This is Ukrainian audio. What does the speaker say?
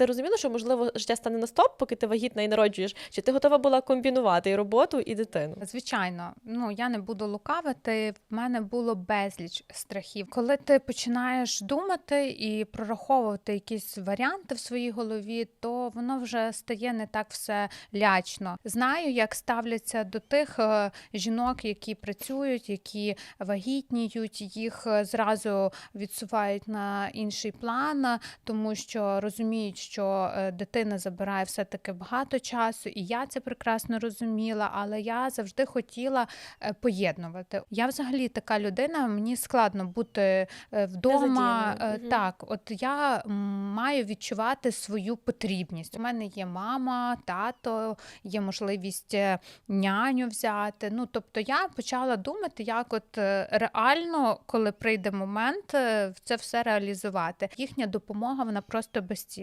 Ти розуміла, що можливо життя стане на стоп, поки ти вагітна і народжуєш? Чи ти готова була комбінувати і роботу, і дитину? Звичайно, ну я не буду лукавити. В мене було безліч страхів. Коли ти починаєш думати і прораховувати якісь варіанти в своїй голові, то воно вже стає не так все лячно. Знаю, як ставляться до тих е, жінок, які працюють, які вагітніють, їх е, зразу відсувають на інший план, е, тому що розуміють, що е, дитина забирає все таки багато часу, і я це прекрасно розуміла, але я завжди хотіла е, поєднувати. Я взагалі така людина, мені складно бути е, вдома. Так, от я маю відчувати свою потрібність. У мене є мама, тато, є можливість няню взяти. Ну тобто я почала думати, як от реально, коли прийде момент, це все реалізувати. Їхня допомога вона просто безцінна.